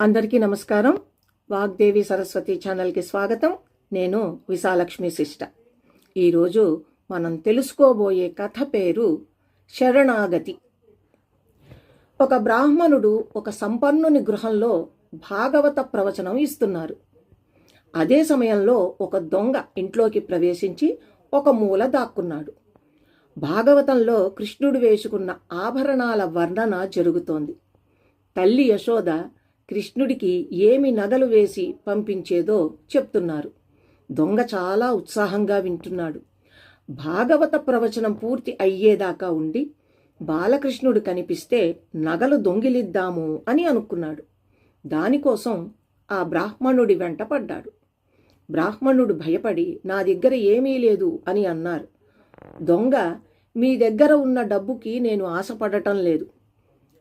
అందరికీ నమస్కారం. వాగ్దేవి సరస్వతి ఛానల్కి స్వాగతం. నేను విశాలక్ష్మి శిష్ట. ఈరోజు మనం తెలుసుకోబోయే కథ పేరు శరణాగతి. ఒక బ్రాహ్మణుడు ఒక సంపన్నుని గృహంలో భాగవత ప్రవచనం ఇస్తున్నారు. అదే సమయంలో ఒక దొంగ ఇంట్లోకి ప్రవేశించి ఒక మూల దాక్కున్నాడు. భాగవతంలో కృష్ణుడు వేసుకున్న ఆభరణాల వర్ణన జరుగుతోంది. తల్లి యశోద కృష్ణుడికి ఏమి నగలు వేసి పంపించేదో చెప్తున్నారు. దొంగ చాలా ఉత్సాహంగా వింటున్నాడు. భాగవత ప్రవచనం పూర్తి అయ్యేదాకా ఉండి బాలకృష్ణుడు కనిపిస్తే నగలు దొంగిలిద్దాము అని అనుకున్నాడు. దానికోసం ఆ బ్రాహ్మణుడి వెంట పడ్డాడు. బ్రాహ్మణుడు భయపడి నా దగ్గర ఏమీ లేదు అని అన్నారు. దొంగ మీ దగ్గర ఉన్న డబ్బుకి నేను ఆశపడటం లేదు.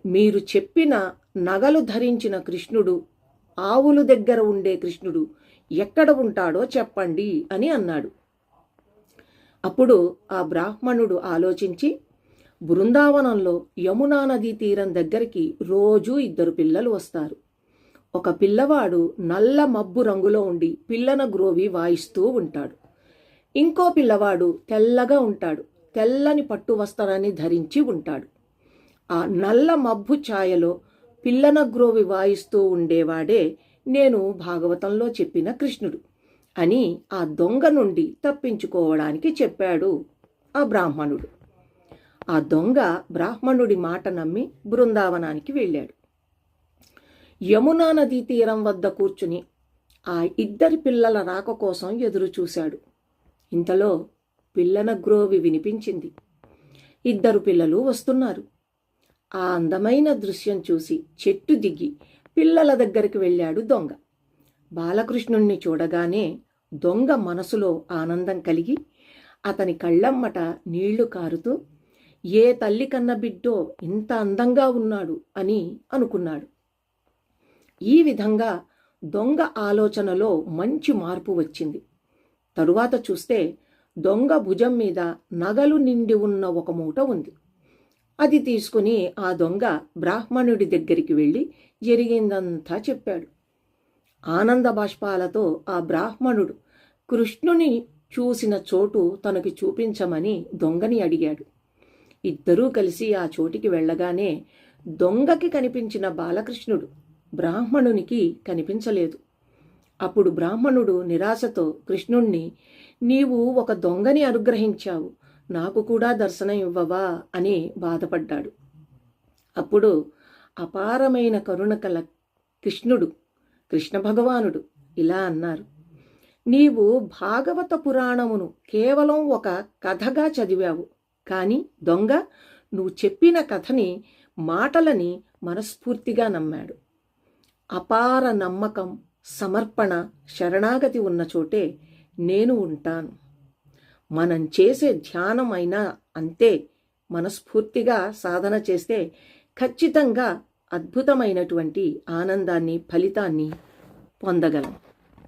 మీరు చెప్పిన నగలు ధరించిన కృష్ణుడు ఆవులు దగ్గర ఉండే కృష్ణుడు ఎక్కడ ఉంటాడో చెప్పండి అని అన్నాడు. అప్పుడు ఆ బ్రాహ్మణుడు ఆలోచించి బృందావనంలో యమునా నదీ తీరం దగ్గరికి రోజూ ఇద్దరు పిల్లలు వస్తారు. ఒక పిల్లవాడు నల్ల మబ్బు రంగులో ఉండి పిల్లన గ్రోవి వాయిస్తూ ఉంటాడు. ఇంకో పిల్లవాడు తెల్లగా ఉంటాడు తెల్లని పట్టు వస్త్రాన్ని ధరించి ఉంటాడు. ఆ నల్ల మబ్బు ఛాయలో పిల్లన గ్రోవి వాయిస్తూ ఉండేవాడే నేను భాగవతంలో చెప్పిన కృష్ణుడు అని ఆ దొంగ నుండి తప్పించుకోవడానికి చెప్పాడు ఆ బ్రాహ్మణుడు. ఆ దొంగ బ్రాహ్మణుడి మాట నమ్మి బృందావనానికి వెళ్ళాడు. యమునా నదీ తీరం వద్ద కూర్చుని ఆ ఇద్దరి పిల్లల రాక కోసం ఎదురు చూశాడు. ఇంతలో పిల్లన గ్రోవి వినిపించింది. ఇద్దరు పిల్లలు వస్తున్నారు. ఆ అందమైన దృశ్యం చూసి చెట్టు దిగి పిల్లల దగ్గరికి వెళ్ళాడు దొంగ. బాలకృష్ణుణ్ణి చూడగానే దొంగ మనసులో ఆనందం కలిగి అతని కళ్ళమ్మట నీళ్ళు కారుతూ ఏ తల్లి కన్న బిడ్డో ఇంత అందంగా ఉన్నాడు అని అనుకున్నాడు. ఈ విధంగా దొంగ ఆలోచనలో మంచి మార్పు వచ్చింది. తరువాత చూస్తే దొంగ భుజం మీద నగలు నిండి ఉన్న ఒక మూట ఉంది. అది తీసుకుని ఆ దొంగ బ్రాహ్మణుడి దగ్గరికి వెళ్ళి జరిగిందంతా చెప్పాడు. ఆనంద బాష్పాలతో ఆ బ్రాహ్మణుడు కృష్ణుని చూసిన చోటు తనకి చూపించమని దొంగని అడిగాడు. ఇద్దరూ కలిసి ఆ చోటికి వెళ్ళగానే దొంగకి కనిపించిన బాలకృష్ణుడు బ్రాహ్మణునికి కనిపించలేదు. అప్పుడు బ్రాహ్మణుడు నిరాశతో కృష్ణుణ్ణి నీవు ఒక దొంగని అనుగ్రహించావు. నాకు కూడా దర్శనం ఇవ్వవా అని బాధపడ్డాడు. అప్పుడు అపారమైన కరుణ కల కృష్ణుడు కృష్ణ భగవానుడు ఇలా అన్నారు నీవు భాగవత పురాణమును కేవలం ఒక కథగా చదివావు కానీ దొంగ నువ్వు చెప్పిన కథని మాటలని మనస్ఫూర్తిగా నమ్మాడు. అపార నమ్మకం సమర్పణ శరణాగతి ఉన్న చోటే నేను ఉంటాను. మనం చేసే ధ్యానం అయినా అంతే మనస్ఫూర్తిగా సాధన చేస్తే ఖచ్చితంగా అద్భుతమైనటువంటి ఆనందాన్ని ఫలితాన్ని పొందగలం.